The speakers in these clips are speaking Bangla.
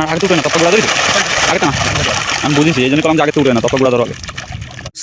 না, আগে তো উঠে না গুঁড়া ধরি আগে না আমি বুঝেছি, এই জন্য কলাম আগে তো উঠে না গুঁড়া ধরো আগে।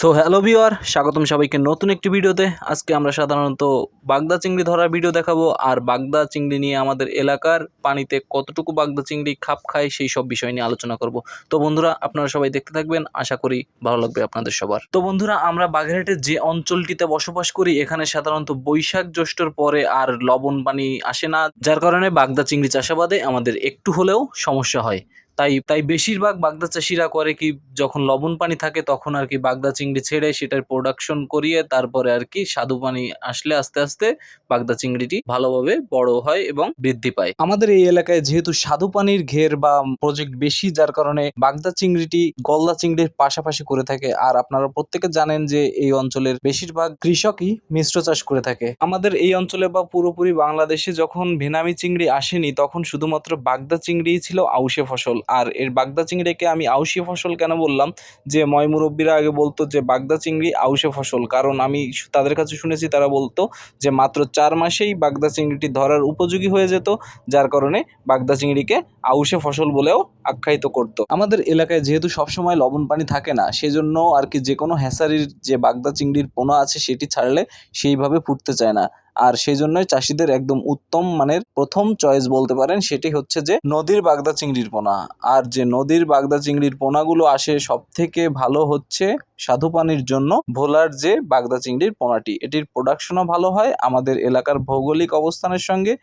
সো হ্যালো ভিওয়ার স্বাগতম সবাইকে নতুন একটি ভিডিওতে। আজকে আমরা সাধারণত বাগদা চিংড়ি ধরার ভিডিও দেখাবো, আর বাগদা চিংড়ি নিয়ে আমাদের এলাকার পানিতে কতটুকু বাগদা চিংড়ি খাপ খায় সেই সব বিষয় নিয়ে আলোচনা করব। তো বন্ধুরা, আপনারা সবাই দেখতে থাকবেন, আশা করি ভালো লাগবে আপনাদের সবার। তো বন্ধুরা, আমরা বাগেরহাটের যে অঞ্চলটিতে বসবাস করি, এখানে সাধারণত বৈশাখ জ্যৈষ্ঠর পরে আর লবণ পানি আসে না, যার কারণে বাগদা চিংড়ি চাষাবাদে আমাদের একটু হলেও সমস্যা হয়। তাই তাই বেশিরভাগ বাগদা চাষিরা করে কি যখন লবণ পানি থাকে তখন আর কি বাগদা চিংড়ি ছেড়ে সেটার প্রোডাকশন করিয়ে তারপরে আর কি স্বাদু পানি আসলে আস্তে আস্তে বাগদা চিংড়িটি ভালোভাবে বড় হয় এবং বৃদ্ধি পায়। আমাদের এই এলাকায় যেহেতু স্বাদু পানির ঘের বা প্রজেক্ট বেশি যার কারণে বাগদা চিংড়িটি গলদা চিংড়ির পাশাপাশি করে থাকে আর আপনারা প্রত্যেকে জানেন যে এই অঞ্চলের বেশিরভাগ কৃষকই মিশ্র চাষ করে থাকে। আমাদের এই অঞ্চলে বা পুরোপুরি বাংলাদেশে যখন ভেনামি চিংড়ি আসেনি তখন শুধুমাত্র বাগদা চিংড়িই ছিল আউশে ফসল। আর এর বাগদা চিংড়িকে আমি আউশে ফসল কেন বললাম? যে ময় মুরব্বীরা আগে বলতো যে বাগদা চিংড়ি আউশে ফসল। কারণ আমি তাদের কাছে শুনেছি, তারা বলতো যে মাত্র চার মাসেই বাগদা চিংড়িটি ধরার উপযোগী হয়ে যেত, যার কারণে বাগদা চিংড়িকে আউশে ফসল বলেও আখ্যায়িত করত। আমাদের এলাকায় যেহেতু সবসময় লবণ পানি থাকে না, সেজন্য আর কি যে কোনো হ্যাসারির যে বাগদা চিংড়ির পোনা আছে, সেটি ছাড়লে সেইভাবে ফুটতে চায় না। আর সেই জন্যই চাষিদের একদম উত্তম মানের প্রথম চয়েস বলতে পারেন সেটি হচ্ছে যে নদীর বাগদা চিংড়ির পোনা। আর যে নদীর বাগদা চিংড়ির পোনাগুলো আসে সব থেকে ভালো হচ্ছে স্বাদু পানির জন্য ভোলার যে বাগদা চিংড়ির পোনাটি, এটির প্রোডাকশনও ভালো হয়। আমাদের এলাকার ভৌগোলিক অবস্থানের সঙ্গে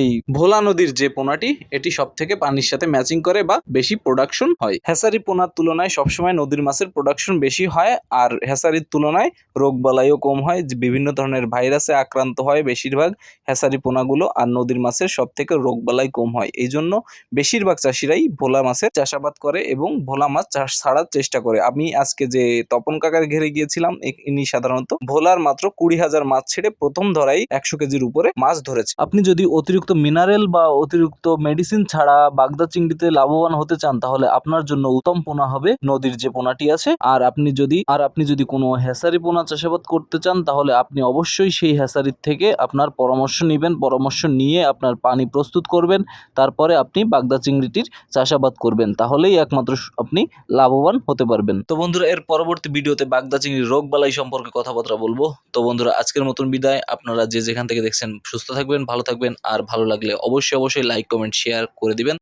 এই ভোলা নদীর যে পোনাটি, এটি সব থেকে পানির সাথে ম্যাচিং করে বা বেশি প্রোডাকশন হয়। হ্যাসারি পোনার তুলনায় সবসময় নদীর মাছের প্রোডাকশন বেশি হয় আর হ্যাসারির তুলনায় রোগ বালাইও কম হয়। বিভিন্ন ধরনের ভাইরাসে আক্রান্ত হয় বেশিরভাগ হ্যাসারি পোনাগুলো আর নদীর মাছের সব থেকে রোগ বালাই কম হয়। এই জন্য বেশিরভাগ চাষিরাই ভোলা মাছের চাষাবাদ করে এবং ভোলা মাছ চাষ ছাড়ার চেষ্টা করে। আমি আজকে যে তপন কাকার ঘেরে গিয়েছিলাম। ইনি সাধারণত ভোলার মাত্র কুড়ি হাজার মাছ ছেড়ে প্রথম ধরাই একশো কেজির উপরে মাছ ধরেছে। আপনি যদি অতিরিক্ত মিনারেল বা অতিরিক্ত মেডিসিন ছাড়া বাগদা চিংড়িতে লাভবান হতে চান, তাহলে আপনার জন্য উত্তম পোনা হবে নদীর যে পোনাটি আছে। আর আপনি যদি, আর আপনি যদি কোনো হ্যাসারি পোনা চাষাবাদ করতে চান, তাহলে আপনি অবশ্যই সেই হ্যাসারির থেকে আপনার পরামর্শ নেবেন, পরামর্শ নিয়ে আপনার পানি প্রস্তুত করবেন, তারপরে আপনি বাগদা চিংড়িটির চাষাবাদ করবেন। তাহলেই একমাত্র আপনি লাভবান হতে পারবেন। তো বন্ধুরা, এর পরবর্তী ভিডিওতে বাগদা চিংড়ির রোগ বালাই সম্পর্কে কথাবার্তা বলব। তো বন্ধুরা, আজকের মতন বিদায়। আপনারা যে যেখান থেকে দেখছেন, সুস্থ থাকবেন, ভালো থাকবেন। আর ভালো লাগলে অবশ্যই অবশ্যই লাইক কমেন্ট শেয়ার করে দিবেন।